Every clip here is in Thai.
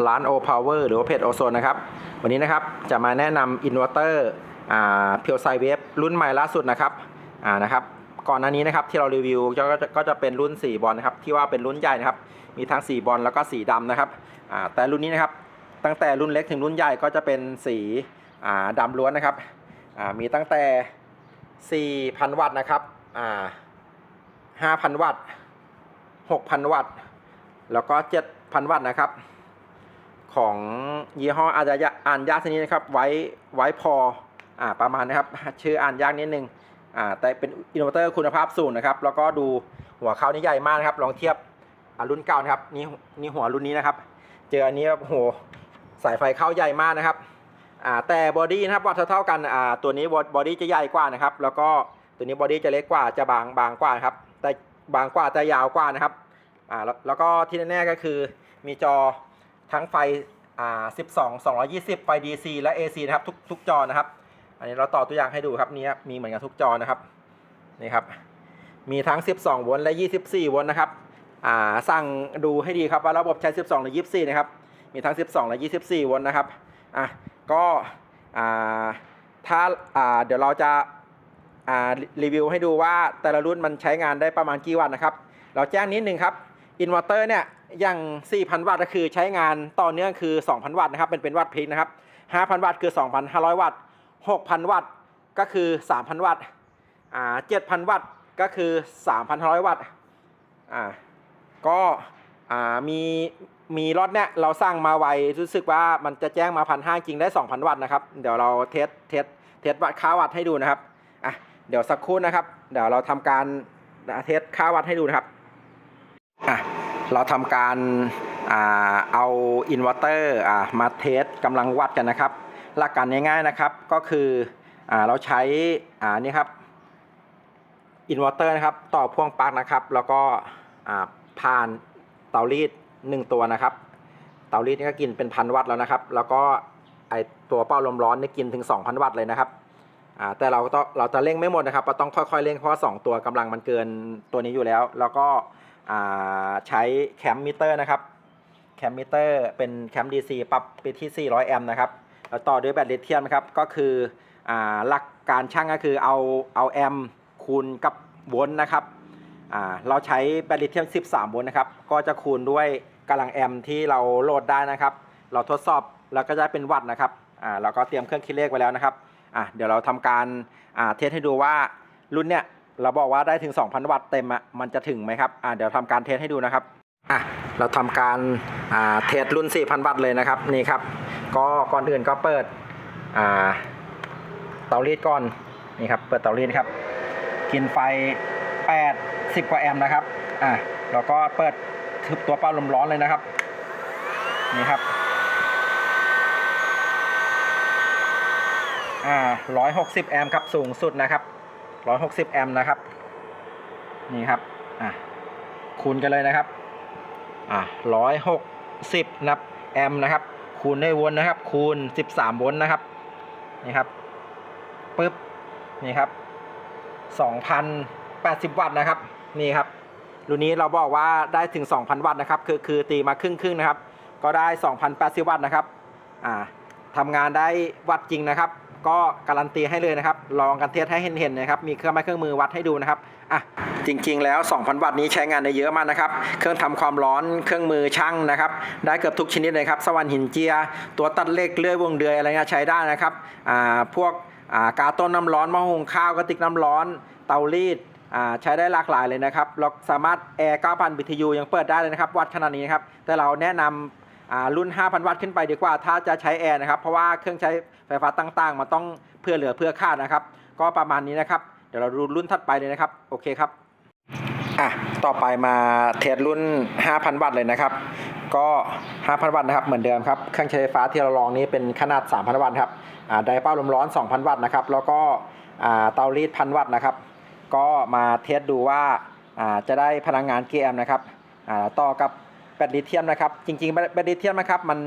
วัสดีครับร้าน O Power หรือว่าเพจโอโซนนะครับ วันนี้นะครับจะมาแนะนำอินเวอร์เตอร์เพียวไซเวฟรุ่นใหม่ล่าสุดนะครับอ่านะครับ ก่อนหน้านี้นะครับที่เรารีวิวก็จะก็จะเป็นรุ่น 4 บอลนะครับ ที่ว่าเป็นรุ่นใหญ่นะครับ มีทั้ง 4 บอลแล้วก็สีดำนะครับอ่าแต่รุ่นนี้นะครับตั้งแต่รุ่นเล็กถึงรุ่นใหญ่ก็จะเป็นสีอ่าดำล้วนนะครับอ่ามีตั้งแต่ 4,000 วัตต์นะครับอ่า5,000 วัตต์ 6,000 วัตต์ แล้วก็ 7,000 วัตต์นะครับ ของยี่ห้ออาจจะอ่านยากชนิดนะครับไว้ไว้พออ่าประมาณนะครับ ชื่ออ่านยากนิดนึงอ่าแต่เป็นอินเวอร์เตอร์คุณภาพสูงนะครับ แล้วก็ดูหัวเขานี่ใหญ่มากนะครับ ลองเทียบรุ่นเก่านะครับนี่นี่หัวรุ่นนี้นะครับ เจออันนี้โอ้โหสายไฟเข้าใหญ่มากนะครับอ่าแต่บอดี้นะครับวัดเท่าๆกันอ่าตัวนี้บอดี้จะใหญ่กว่านะครับ แล้วก็ตัวนี้บอดี้จะเล็กกว่าจะบางบางกว่านะครับแต่บางกว่าแต่ยาวกว่านะครับอ่าแล้วแล้วก็ที่แน่ๆก็คือมีจอ ทั้งไฟอ่า12 220 ไฟ DC และ AC นะครับทุกทุกจอนะครับ อันนี้เราต่อตัวอย่างให้ดูครับนี่ครับมีเหมือนกันทุกจอนะครับนี่ครับมีทั้ง 12 โวลต์และ 24 โวลต์นะครับอ่าสั่งดูให้ดีครับว่าระบบใช้ 12 หรือ 24 นะครับมีทั้ง 12 และ 24 โวลต์นะครับอะก็อ่าถ้าอ่าเดี๋ยวเราจะอ่ารีวิวให้ดูว่าแต่ละรุ่นมันใช้งานได้ประมาณกี่วัตต์นะครับ เราแจ้งนิดนึงครับอินเวอร์เตอร์เนี่ย อย่าง 4,000 วัตต์ก็คือใช้งานต่อเนื่องคือ 2,000 วัตต์นะครับเป็นเป็นวัตต์พีคนะครับ 5,000 วัตต์คือ 2,500 วัตต์ 6,000 วัตต์ก็คือ 3,000 วัตต์อ่า7,000 วัตต์ก็คือ 3,500 วัตต์อ่าก็อ่ามีมีรถเนี่ยเราสร้างมาไวรู้สึกว่ามันจะแจ้งมาพันห้าจริงได้ 2,000 วัตต์นะครับ เดี๋ยวเราเทสเทสเทสวัดค่าวัตต์ให้ดูนะครับอะเดี๋ยวสักครู่นะครับ เดี๋ยวเราทำการเทสค่าวัตต์ให้ดูนะครับอะ เราทำการอเอาอินเวอร์เตอร์มาเทสกำลังวัดกันนะครับ หลักการง่ายๆนะครับก็คืออเราใช้อ่านี่ครับอินเวอร์เตอร์นะครับต่อพ่วงปลั๊กนะครับ แล้วก็ผ่านเตารีดหนึ่งตัวนะครับ เตารีดนี่ก็กินเป็นพันวัตต์แล้วนะครับ แล้วก็ไอตัวเป้าลมร้อนนี่กินถึง 2,000 วัตต์เลยนะครับแต่เราก็ต้องเราจะเร่งไม่หมดนะครับเราต้องค่อยๆเร่งเพราะว่าสองตัวกำลังมันเกินตัวนี้อยู่แล้ว แล้วก็ ใช้แคมมิเตอร์นะครับแคมมิเตอร์เป็นแคม DC ปรับไปที่ 400 แอมป์นะครับแล้วต่อด้วยแบตลิเธียมนะครับก็คืออหลักการช่างก็คือเอาเอาแอมป์คูณกับโวลต์นะครับเราใช้แบตลิเธียม 13 โวลต์นะครับก็จะคูณด้วยกำลังแอมป์ที่เราโหลดได้นะครับ เราทดสอบแล้วก็จะเป็นวัตต์นะครับเราก็เตรียมเครื่องคิดเลขไว้แล้วนะครับเดี๋ยวเราทำการเทสให้ดูว่ารุ่นเนี้ย เราบอกว่าได้ถึง 2,000 วัตต์เต็มอะมันจะถึงไหมครับอ่าเดี๋ยวทำการเทสให้ดูนะครับอะเราทำการอ่าเทสรุ่น 4,000 วัตต์เลยนะครับนี่ครับ ก็ก่อนอื่นก็เปิดอ่าเตารีดก่อนนี่ครับเปิดเตารีดครับ กินไฟ 8 10 กว่าแอมป์นะครับอะแล้วก็เปิดทึบตัวเป้าลมร้อนเลยนะครับนี่ครับอ่า160 แอมป์ครับสูงสุดนะครับ 160 แอมป์นะครับ นี่ครับ อะ คูณกันเลยนะครับ อะร้อยหกสิบนับแอมป์นะครับ คูณด้วยโวลต์นะครับ คูณสิบสามโวลต์นะครับ นี่ครับ ปึ๊บ นี่ครับสองพันแปดสิบวัตต์นะครับ นี่ครับ รุ่นนี้เราบอกว่าได้ถึง 2,000 วัตต์นะครับ คือ คือตีมาครึ่งครึ่งนะครับ ก็ได้ 2,080 วัตต์นะครับ อ่าทำงานได้วัดจริงนะครับ ก็การันตีให้เลยนะครับ ลองกันเทสให้เห็นๆนะครับ มีเครื่องไม้เครื่องมือวัดให้ดูนะครับ อะ จริงๆแล้ว 2,000 วัตต์นี้ใช้งานได้เยอะมากนะครับ เครื่องทำความร้อน เครื่องมือช่างนะครับ ได้เกือบทุกชนิดเลยครับ สว่านหินเจีย ตัวตัดเล็กเลื่อยวงเดือยอะไรเงี้ยใช้ได้นะครับ อ่า พวก อ่า กาต้นน้ำร้อน หม้อหุงข้าว กระติกน้ำร้อน เตารีดอ่าใช้ได้หลากหลายเลยนะครับ เราสามารถแอร์ 9,000 BTU ยังเปิดได้เลยนะครับ วัดขนาดนี้นะครับ แต่เราแนะนำอ่า รุ่น 5,000 วัตต์ขึ้นไปดีกว่า ถ้าจะใช้แอร์นะครับ เพราะว่าเครื่องใช้ไฟฟ้าต่างๆ มันต้องเพื่อเหลือเพื่อขาดนะครับ ก็ประมาณนี้นะครับ เดี๋ยวเราดูรุ่นถัดไปเลยนะครับ โอเคครับ อะ ต่อไปมาเทสรุ่น 5,000 วัตต์เลยนะครับ ก็ 5,000 วัตต์นะครับ เหมือนเดิมครับ เครื่องใช้ไฟฟ้าที่เราลองนี้เป็นขนาด 3,000 วัตต์ครับอ่าไดร์เป้าลมร้อน 2,000 วัตต์นะครับ แล้วก็อ่าเตารีด 1,000 วัตต์นะครับ ก็มาเทสดูว่าอ่าจะได้พลังงานกี่แอมป์นะครับอ่าต่อกับ แบตลิเธียมนะครับจริงๆแบตลิเธียมนะครับมัน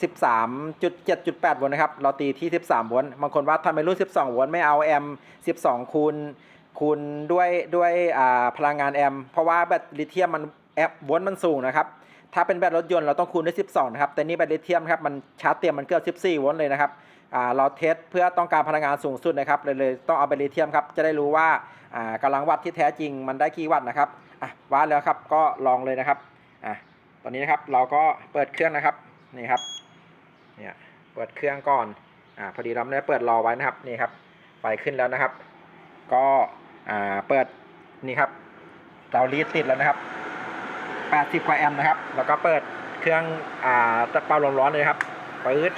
13.7.8โวลต์นะครับเราตีที่ 13โวลต์บางคนว่าทำไมรุ่น 12โวลต์ไม่เอาแอม12 คูณคูณด้วยด้วยพลังงานแอมเพราะว่าแบตลิเธียมมันแอมโวลต์มันสูงนะครับถ้าเป็นแบตรถยนต์เราต้องคูณด้วย 12 นะครับ แต่นี่แบตลิเธียมครับมันชาร์จเต็มมันเกือบ14 โวลต์เลยนะครับเราเทสเพื่อต้องการพลังงานสูงสุดนะครับเลยเลยต้องเอาแบตลิเธียมครับจะได้รู้ว่าอ่ากำลังวัตต์ที่แท้จริงมันได้กี่วัตต์นะครับอะวัดแล้วครับก็ลองเลยนะครับอะ ตอนนี้นะครับเราก็เปิดเครื่องนะครับนี่ครับเนี่ยเปิดเครื่องก่อนอ่าพอดีเราไม่ได้เปิดรอไว้นะครับนี่ครับไฟขึ้นแล้วนะครับ ก็อ่าเปิดนี่ครับเตารีดติดแล้วนะครับ 80กว่าแอมป์นะครับ แล้วก็เปิดเครื่องอ่าเป่าลมร้อนเลยครับปื๊ด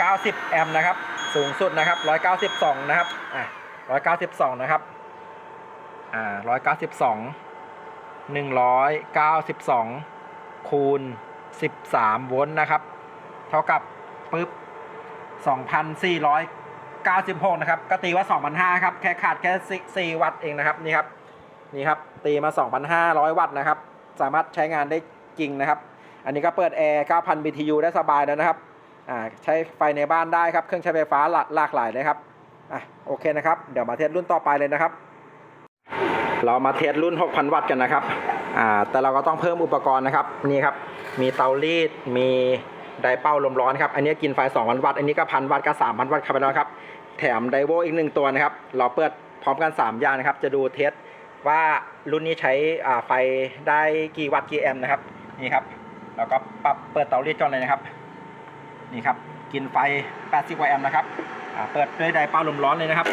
190 แอมป์นะครับ สูงสุดนะครับ 192 นะครับอะ192 นะครับอ่า192 192 คูณ 13 โวลต์นะครับ เท่ากับปึ๊บ 2,496 นะครับ ก็ตีว่า 2,500 ครับ แค่ขาดแค่ 4 วัตต์เองนะครับ นี่ครับ นี่ครับ ตีมา 2,500 วัตต์นะครับ สามารถใช้งานได้จริงนะครับ อันนี้ก็เปิดแอร์ 9,000 BTU ได้สบายแล้วนะครับ อ่า ใช้ไฟในบ้านได้ครับ เครื่องใช้ไฟฟ้าหลากหลายเลยครับ อะ โอเคนะครับ เดี๋ยวมาเทสรุ่นต่อไปเลยนะครับ เรามาเทสรุ่น 6,000 วัตต์กันนะครับ อ่า แต่เราก็ต้องเพิ่มอุปกรณ์นะครับ นี่ครับ มีเตารีด มีไดเป้าลมร้อนครับ อันนี้กินไฟ 2,000 วัตต์ อันนี้ก็พันวัตต์ก็3,000 วัตต์เข้าไปแล้วครับ แถมไดโวอีกหนึ่งตัวนะครับ เราเปิดพร้อมกัน 3 อย่างนะครับ จะดูเทสว่ารุ่นนี้ใช้อ่าไฟได้กี่วัตต์กี่แอมป์นะครับ นี่ครับเราก็ปรับเปิดเตารีดก่อนเลยนะครับ นี่ครับ กินไฟ 80กว่าแอมป์นะครับ เปิดด้วยไดเป้าลมร้อนเลยนะครับ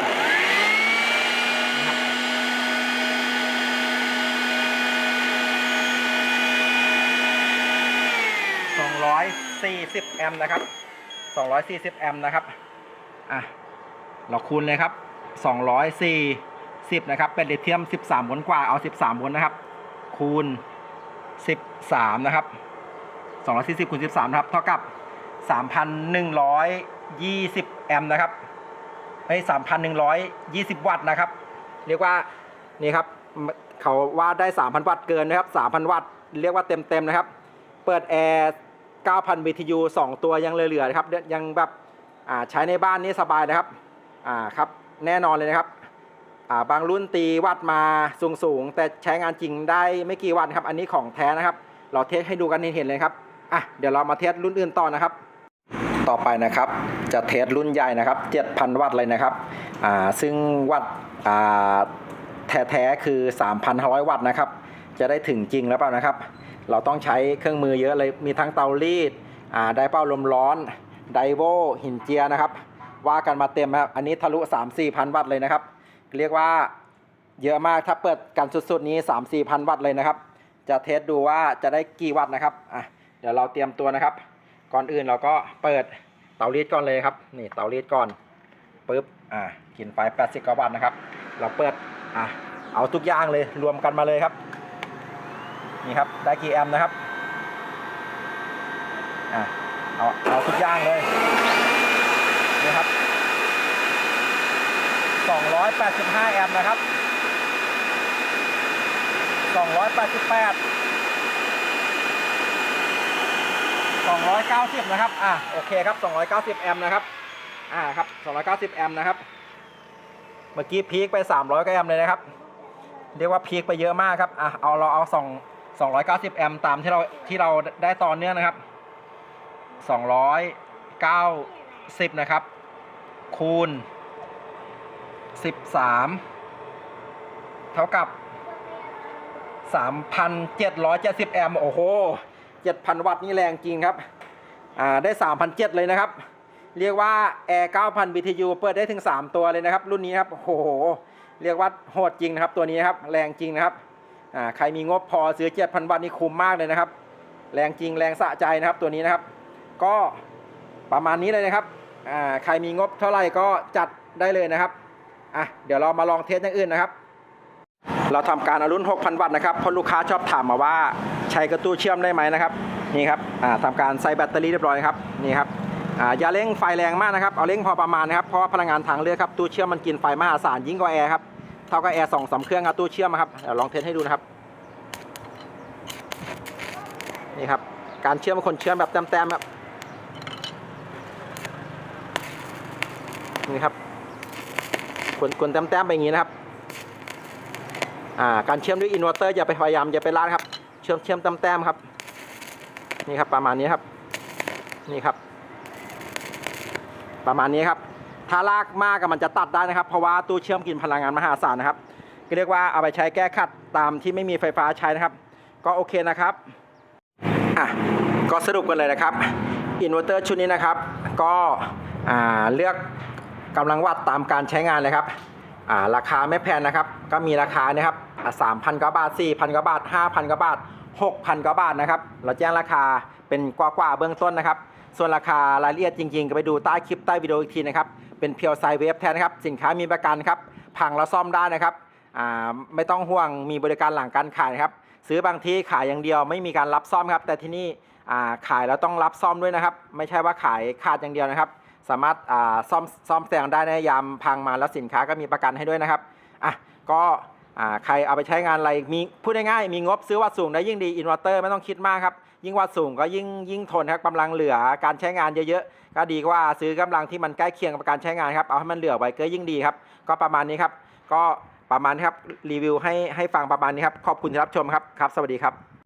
240 แอมป์นะครับ 240 แอมป์นะครับ อะ เราคูณเลยครับ 240 นะครับ เป็นลิเธียม 13โวลต์กว่า เอา 13โวลต์นะครับ คูณ 13 นะครับ 240คูณ13 นะครับ เท่ากับ 3,120 แอมป์นะครับไอ้3,120 วัตต์นะครับ เรียกว่า นี่ครับ เขาว่าได้ 3,000 วัตต์เกินนะครับ 3,000 วัตต์ เรียกว่าเต็มๆนะครับ เปิดแอร์ 9,000 BTU 2 ตัวยังเหลือๆครับยังแบบใช้ในบ้านนี่สบายนะครับอ่าครับแน่นอนเลยนะครับอ่าบางรุ่นตีวัตต์มาสูงๆ แต่ใช้งานจริงได้ไม่กี่วัตต์ครับ อันนี้ของแท้นะครับ เราเทสให้ดูกันเห็นเลยครับอะเดี๋ยวเรามาเทสรุ่นอื่นต่อนะครับ ต่อไปนะครับจะเทสรุ่นใหญ่นะครับ 7,000 วัตต์เลยนะครับอ่าซึ่งวัตต์อ่าแท้ๆคือ 3,500 วัตต์นะครับ จะได้ถึงจริงแล้วเปล่านะครับ เราต้องใช้เครื่องมือเยอะเลยมีทั้งเตารีดอ่าไดเป้าลมร้อนไดโวหินเจียนะครับ ว่ากันมาเต็มนะครับอันนี้ทะลุ 3-4พันวัตต์เลยนะครับ เรียกว่าเยอะมากถ้าเปิดกันสุดๆนี้ 3-4พันวัตต์เลยนะครับ จะเทสดูว่าจะได้กี่วัตต์นะครับอะเดี๋ยวเราเตรียมตัวนะครับ ก่อนอื่นเราก็เปิดเตารีดก่อนเลยครับนี่เตารีดก่อนปึ๊บอ่ากินไฟ80กว่าวัตต์นะครับ เราเปิดอะเอาทุกอย่างเลยรวมกันมาเลยครับ นี่ครับได้กี่แอมป์นะครับอะเอาเอาทุกอย่างเลยนี่ครับ 285 แอมป์นะครับ 288 290 นะครับ อะ โอเคครับ 290 แอมป์นะครับ อ่า ครับ 290 แอมป์นะครับ เมื่อกี้พีคไป 300กว่าแอมป์เลยนะครับ เรียกว่าพีคไปเยอะมากครับ อะ เอาเราเอาสอง 290 แอมป์ตามที่เราที่เราได้ต่อเนื่องนะครับ 290 นะครับ คูณ 13 เท่ากับ 3,770 แอมป์โอ้โห 7,000 วัตต์นี่แรงจริงครับ อ่า ได้ 3,700 เลยนะครับ เรียกว่า Air 9,000 BTU เปิดได้ถึง 3 ตัวเลยนะครับ รุ่นนี้ครับ โอ้โห เรียกว่าโหดจริงนะครับ ตัวนี้ครับ แรงจริงนะครับ ใครมีงบพอซื้อ7,000วัตต์นี่คุ้มมากเลยนะครับ แรงจริงแรงสะใจนะครับตัวนี้นะครับ ก็ประมาณนี้เลยนะครับใครมีงบเท่าไหร่ก็จัดได้เลยนะครับอะเดี๋ยวเรามาลองเทสอย่างอื่นนะครับ เราทำการอารุ่น 6,000 วัตต์นะครับเพราะลูกค้าชอบถามมาว่าใช้กระตู้เชื่อมได้ไหมนะครับนี่ครับอ่าทำการใส่แบตเตอรี่เรียบร้อยครับนี่ครับอย่าเร่งไฟแรงมากนะครับ เอาเร่งพอประมาณนะครับ เพราะพลังงานทางเลือกครับ ตู้เชื่อมมันกินไฟมหาศาลยิ่งกว่าแอร์ครับ เท่ากับแอร์สองสามเครื่องครับตู้เชื่อมครับเดี๋ยวลองเทสให้ดูนะครับนี่ครับการเชื่อมคนเชื่อมแบบแต้มๆครับนี่ครับกวนกวนแต้มๆไปอย่างนี้นะครับอ่าการเชื่อมด้วยอินเวอร์เตอร์อย่าไปพยายามอย่าไปลาดครับ เชื่อมเชื่อมแต้มๆครับ นี่ครับประมาณนี้ครับ นี่ครับ ประมาณนี้ครับ ถ้าลากมากก็มันจะตัดได้นะครับ เพราะว่าตู้เชื่อมกินพลังงานมหาศาลนะครับ ก็เรียกว่าเอาไปใช้แก้ขัดตามที่ไม่มีไฟฟ้าใช้นะครับ ก็โอเคนะครับอะก็สรุปกันเลยนะครับอินเวอร์เตอร์ชุดนี้นะครับ ก็อ่าเลือกกำลังวัตต์ตามการใช้งานเลยครับอ่าราคาไม่แพงนะครับ ก็มีราคานะครับสามพันกว่าบาทสี่พันกว่าบาทห้าพันกว่าบาทหกพันกว่าบาทนะครับ เราแจ้งราคาเป็นกว่าๆเบื้องต้นนะครับ ส่วนราคารายละเอียดจริงๆ ก็ไปดูใต้คลิปใต้วิดีโออีกทีนะครับ เป็นเพียวไซเวฟแทนนะครับ สินค้ามีประกันครับ พังแล้วซ่อมได้นะครับไม่ต้องห่วงมีบริการหลังการขายนะครับ ซื้อบางที่ขายอย่างเดียวไม่มีการรับซ่อมครับ แต่ที่นี่ขายแล้วต้องรับซ่อมด้วยนะครับ ไม่ใช่ว่าขายขาดอย่างเดียวนะครับ สามารถซ่อมซ่อมแซงได้ในยามพังมาแล้วสินค้าก็มีประกันให้ด้วยนะครับอะก็ใครเอาไปใช้งานอะไรมีพูดง่ายๆมีงบซื้อวัดสูงได้ยิ่งดีอินเวอร์เตอร์ไม่ต้องคิดมากครับ ยิ่งวัดสูงก็ยิ่งยิ่งทนครับกำลังเหลือการใช้งานเยอะๆก็ดีกว่าซื้อกำลังที่มันใกล้เคียงกับการใช้งานครับเอาให้มันเหลือไว้ก็ยิ่งดีครับ ก็ประมาณนี้ครับ ก็ประมาณครับรีวิวให้ให้ฟังประมาณนี้ครับขอบคุณที่รับชมครับครับ สวัสดีครับ